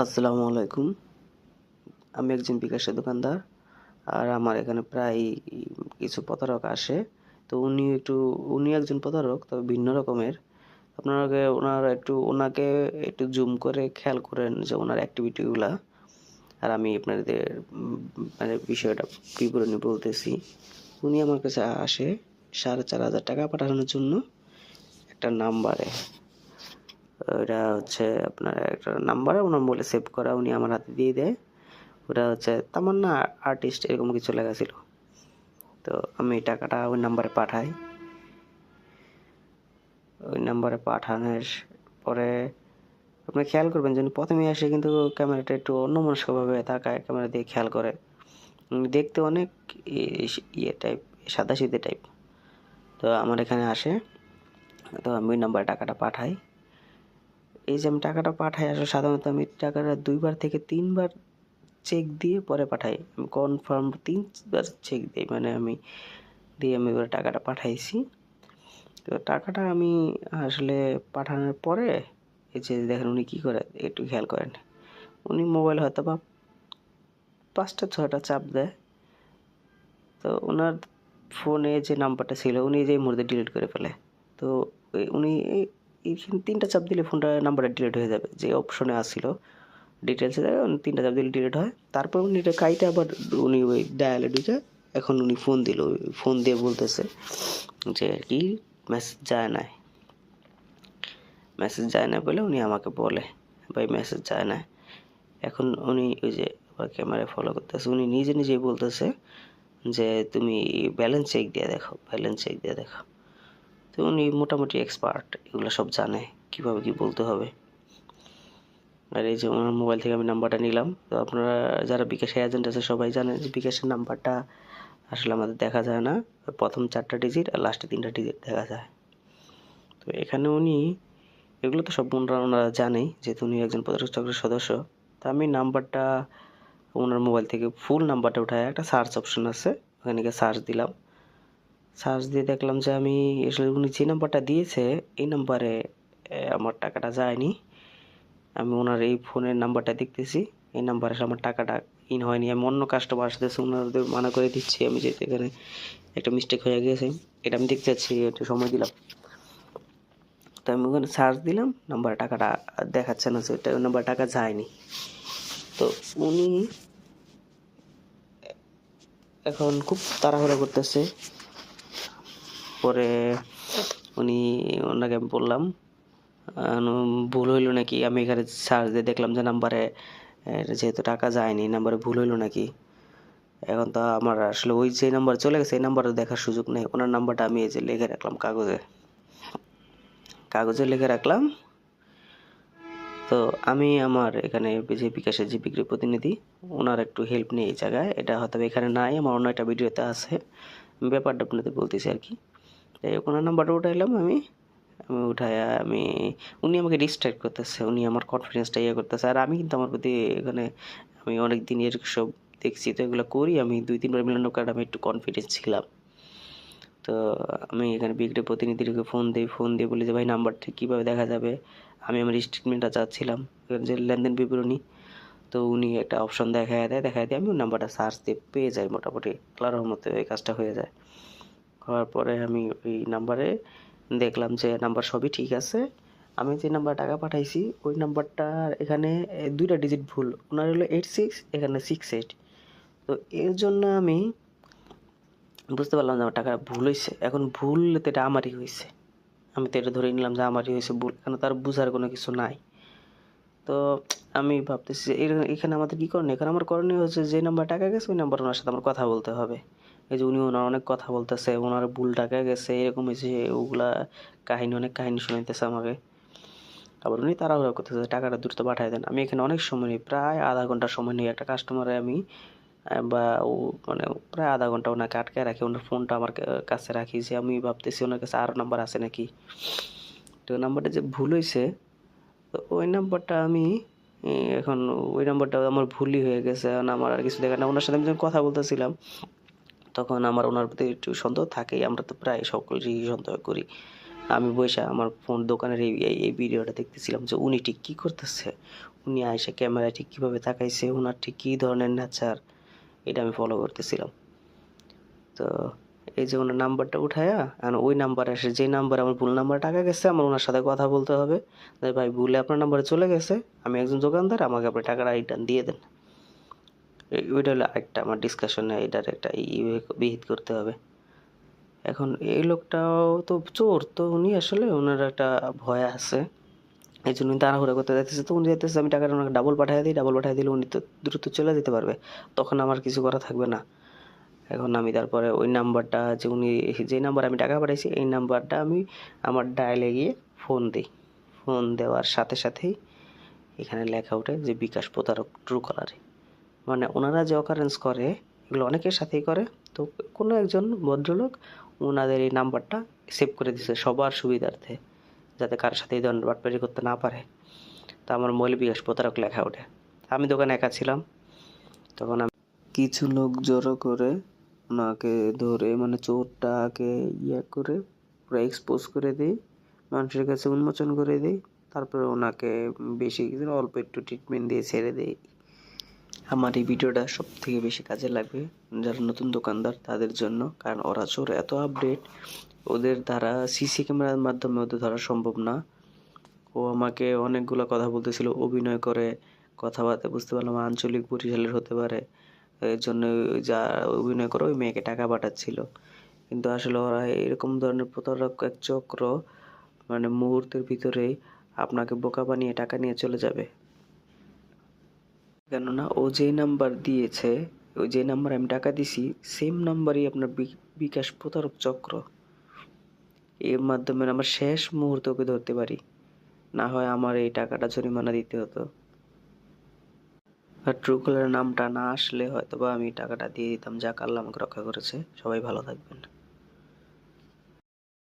আসসালামু আলাইকুম। আমি একজন বিকাশের দোকানদার আর আমার এখানে প্রায় কিছু প্রতারক আসে। তো উনি একটু, উনি একজন প্রতারক তবে ভিন্ন রকমের। আপনাকে ওনার একটু, ওনাকে একটু জুম করে খেয়াল করেন যে ওনার অ্যাক্টিভিটিগুলা আর আমি আপনাদের মানে বিষয়টা বিবরণী বলতেছি। উনি আমার কাছে আসে সাড়ে চার হাজার টাকা পাঠানোর জন্য একটা নাম্বারে ওটা হচ্ছে আপনার একটা নাম্বার ওনার মোবাইলে সেভ করা উনি আমার হাতে দিয়ে দেয়। ওটা হচ্ছে তামান্না আর্টিস্ট এরকম কিছু লেখা ছিল। তো আমি টাকাটা ওই নাম্বারে পাঠাই। ওই নাম্বারে পাঠানোর পরে আপনি খেয়াল করবেন যে প্রথমে এসে কিন্তু ক্যামেরাটা একটু অন্যমনস্কভাবে তাকায় ক্যামেরা দিয়ে খেয়াল করে। দেখতে অনেক ইয়ে টাইপ সাদা সিধে টাইপ তো আমার এখানে আসে। তো আমি ওই নাম্বারে টাকাটা পাঠাই। এই যে আমি টাকাটা পাঠাই, আসলে সাধারণত আমি টাকাটা দুইবার থেকে তিনবার চেক দিয়ে পরে পাঠাই। আমি কনফার্ম তিনবার চেক দিই মানে আমি, দিয়ে আমি এবার টাকাটা পাঠাইছি। তো টাকাটা আমি আসলে পাঠানোর পরে, এই যে দেখেন উনি কী করে, একটু খেয়াল করেন। উনি মোবাইল হয়তো বা পাঁচটা, ছয়টা চাপ দেয়। তো ওনার ফোনে যে নাম্বারটা ছিল, উনি যে মুহূর্তে ডিলিট করে ফেলে। তো উনি এই- তিনটা চাপ দিলে ফোনটা নাম্বারটা ডিলিট হয়ে যাবে। যে অপশনে আসছিল ডিটেলসে তিনটা চাপ দিলে ডিলিট হয়। তারপর উনি এটা কাইটা আবার উনি ওই ডায়ালে ঢুকে, এখন উনি ফোন দিল ফোন দিয়ে বলতেছে যে আর কি? মেসেজ যায় না মেসেজ যায় না বলে উনি আমাকে বলে, ভাই মেসেজ যায় না এখন উনি ওই যে ক্যামেরায় ফলো করতেছে, উনি নিজে নিজেই বলতেছে যে, তুমি ব্যালেন্স চেক দিয়ে দেখো ব্যালেন্স চেক দিয়ে দেখো। তো উনি মোটামুটি এক্সপার্ট এগুলো সব জানে কীভাবে কি বলতে হবে। আর এই যে ওনার মোবাইল থেকে আমি নাম্বারটা নিলাম। তো আপনারা যারা বিকাশের এজেন্ট আছে সবাই জানেন যে বিকাশের নাম্বারটা আসলে আমাদের দেখা যায় না। প্রথম চারটা ডিজিট আর লাস্টে তিনটা ডিজিট দেখা যায়। তো এখানে উনি, এগুলো তো সব ওনারা ওনারা জানেই যেহেতু উনি একজন প্রতারক চক্রের সদস্য। তা আমি নাম্বারটা ওনার মোবাইল থেকে ফুল নাম্বারটা উঠায়, একটা সার্চ অপশন আছে, ওখানে গিয়ে সার্চ দিলাম। সার্চ দিয়ে দেখলাম যে আমি আসলে উনি যে নাম্বারটা দিয়েছে, এই নাম্বারে আমার টাকাটা যায়নি। আমি ওনার এই ফোনের নাম্বারটা দেখতেছি, এই নাম্বারে আমার টাকাটা ইন হয়নি। আমি অন্য কাস্টমার আসতেছে ওনাদের মানা করে দিচ্ছি, আমি যেহেতু এখানে একটা মিস্টেক হয়ে গেছে, এটা আমি দেখতে চাচ্ছি, একটু সময় দিলাম। তো আমি ওখানে সার্চ দিলাম নাম্বার টাকাটা দেখাচ্ছে না যে ওটা নাম্বার টাকা যায়নি। তো উনি এখন খুব তাড়াহুড়া করতেছে পরে উনি ওনাকে আমি বললাম ভুল হইল নাকি? আমি এখানে সার্চ দিয়ে দেখলাম যে নাম্বারে যেহেতু টাকা যায়নি নাম্বারে ভুল হইল নাকি? এখন তো আমার আসলে ওই যে নাম্বার চলে গেছে, এই নাম্বারে দেখার সুযোগ নেই। ওনার নাম্বারটা আমি এই যে লিখে রাখলাম কাগজে। কাগজে লিখে রাখলাম। তো আমি আমার এখানে যে বিকাশের যে বিক্রি প্রতিনিধি, ওনার একটু হেল্প নিই এই জায়গায়। এটা হয়তো এখানে নাই, আমার অন্য একটা ভিডিওতে আছে। ব্যাপারটা আপনাদের বলতেছি আর কি। যাই হোক ওনার নাম্বারটা উঠাইলাম আমি আমি উঠায় আমি, উনি আমাকে ডিস্ট্র্যাক্ট করতেছে, উনি আমার কনফিডেন্সটা ইয়ে করতেছে। আর আমি কিন্তু আমার প্রতি এখানে, আমি অনেক দিন এর সব দেখছি, তো এগুলো করি আমি, দুই তিনবার মিলানোর কারণে আমি একটু কনফিডেন্স ছিলাম। তো আমি এখানে বিক্রি প্রতিনিধিকে ফোন দিই ফোন দিয়ে বলি যে, ভাই নাম্বারটা কীভাবে দেখা যাবে? আমি আমার স্টেটমেন্টটা চাচ্ছিলাম যে লেনদেন বিবরণী, তো উনি একটা অপশন দেখায় দেয়, দেখায় দিয়ে আমি নাম্বারটা সার্চ দিয়ে পেয়ে যাই মোটামুটি, আল্লাহর রহমতে এই কাজটা হয়ে যায়। হওয়ার পরে আমি ওই নাম্বারে দেখলাম যে নাম্বার সবই ঠিক আছে। আমি যে নাম্বার টাকা পাঠাইছি, ওই নাম্বারটা এখানে দুইটা ডিজিট ভুল। ওনার হলো এইট সিক্স এখানে সিক্স এইট তো এর জন্য আমি বুঝতে পারলাম যে আমার টাকা ভুল হয়েছে এখন ভুল তো এটা আমারই হয়েছে আমি তো এটা ধরে নিলাম যে আমারই হয়েছে ভুল। কেন তার বুঝার কোনো কিছু নাই। তো আমি ভাবতেছি এখানে আমাদের কী করণীয়? এখানে আমার করণীয় হচ্ছে যে নাম্বার টাকা গেছে, ওই নাম্বার ওনার সাথে আমার কথা বলতে হবে। এই যে উনি ওনার অনেক কথা বলতেছে, ওনার ভুল টাকা গেছে, এরকম হয়েছে, ওগুলা কাহিনী, অনেক কাহিনী শুনাইতেছে আমাকে। আবার উনি তাড়াহুড়া করতেছে, টাকাটা দ্রুত পাঠিয়ে দেন। আমি এখানে অনেক সময় নিই, প্রায় আধা ঘণ্টা সময় নিই একটা কাস্টমারে আমি বা ও মানে প্রায় আধা ঘণ্টা ওনাকে আটকে রাখি, ওনার ফোনটা আমার কাছে রাখি যে আমি ভাবতেছি ওনার কাছে আরও নাম্বার আছে নাকি। তো নাম্বারটা যে ভুল হয়েছে, তো ওই নাম্বারটা আমি এখন ওই নাম্বারটা আমার ভুলই হয়ে গেছে আমার আর কিছু দেখা না ওনার সাথে আমি যখন কথা বলতেছিলাম তখন আমার ওনার প্রতি একটু সন্দেহ থাকেই আমরা তো প্রায় সকলেরই সন্দেহ করি। আমি বসে আমার ফোন দোকানের এই, এই- ভিডিওটা দেখতেছিলাম যে উনি ঠিক কী করতেছে? উনি আইসে ক্যামেরায় ঠিক কীভাবে তাকাইছে? ওনার ঠিক কী ধরনের নেচার? এটা আমি ফলো করতেছিলাম। তো এই যে ওনার নাম্বারটা উঠায়া, আর ওই নাম্বারে এসে যে নাম্বার আমার ভুল নাম্বার টাকা গেছে, আমার ওনার সাথে কথা বলতে হবে। ভাই, ভুলে আপনার নাম্বারে চলে গেছে, আমি একজন দোকানদার, আমাকে আপনি টাকাটা রিটার্ন দিয়ে দেন। ওইটা হলো আরেকটা আমার ডিসকাশনে এটার একটা বিহিত করতে হবে। এখন এই লোকটাও তো চোর, তো উনি আসলে ওনার একটা ভয় আছে। এই জন্য তাড়াহুড়া করতে যাইতেছে। তো উনি যাইতেছে, আমি টাকাটা ওনাকে ডাবল পাঠিয়ে দিই ডাবল পাঠিয়ে দিলে উনি তো দ্রুত চলে যেতে পারবে। তখন আমার কিছু করা থাকবে না। এখন আমি তারপরে ওই নাম্বারটা যে উনি, যে নাম্বার আমি টাকা পাঠাইছি, এই নাম্বারটা আমি আমার ডায়ালে গিয়ে ফোন দিই। ফোন দেওয়ার সাথে সাথেই এখানে লেখা ওঠে যে বিকাশ প্রতারক ট্রু কলারে মানে ওনারা যে অকারেন্স করে, এগুলো অনেকের সাথেই করে। তো কোনো একজন ভদ্রলোক ওনাদের এই নাম্বারটা সেভ করে দিছে সবার সুবিধার্থে, যাতে কারোর সাথে এই ধরনের বাটপারি করতে না পারে। তো আমার মৌল বিকাশ প্রতারক লেখা ওঠে। আমি দোকানে একা ছিলাম, তখন আমি কিছু লোক জড়ো করে ওনাকে ধরে মানে চোরটাকে ইয়ে করে, পুরো এক্সপোজ করে দিই, মানুষের কাছে উন্মোচন করে দিই, তারপরে ওনাকে বেশি অল্প একটু ট্রিটমেন্ট দিয়ে ছেড়ে দিই। আমার এই ভিডিওটা সব থেকে বেশি কাজে লাগবে যারা নতুন দোকানদার, তাদের জন্য। কারণ ওরা চোর, এত আপডেট ওদের দ্বারা সিসি ক্যামেরার মাধ্যমে ওদের ধরা সম্ভব না। ও আমাকে অনেকগুলো কথা বলতেছিল, অভিনয় করে, কথাবার্তা বুঝতে পারলাম, আঞ্চলিক বরিশালের হতে পারে। এর জন্য যা অভিনয় করে ওই মেয়েকে টাকা পাঠাচ্ছিল। কিন্তু আসলে ওরা এরকম ধরনের প্রতারক এক চক্র মানে মুহূর্তের ভিতরেই আপনাকে বোকা বানিয়ে টাকা নিয়ে চলে যাবে। কেননা ও যে নাম্বার দিয়েছে ওই যে নাম্বার আমি টাকা দিছি সেম নাম্বারই আপনার বিকাশ প্রতারক চক্র। এর মাধ্যমে আমার শেষ মুহূর্তে ওকে ধরতে পারি। না হয় আমার এই টাকাটা জরিমানা দিতে হতো। আর ট্রুকলারের নামটা না আসলে হয়তো বা আমি টাকাটা দিয়ে দিতাম যাক আল্লাহ আমাকে রক্ষা করেছে। সবাই ভালো থাকবেন।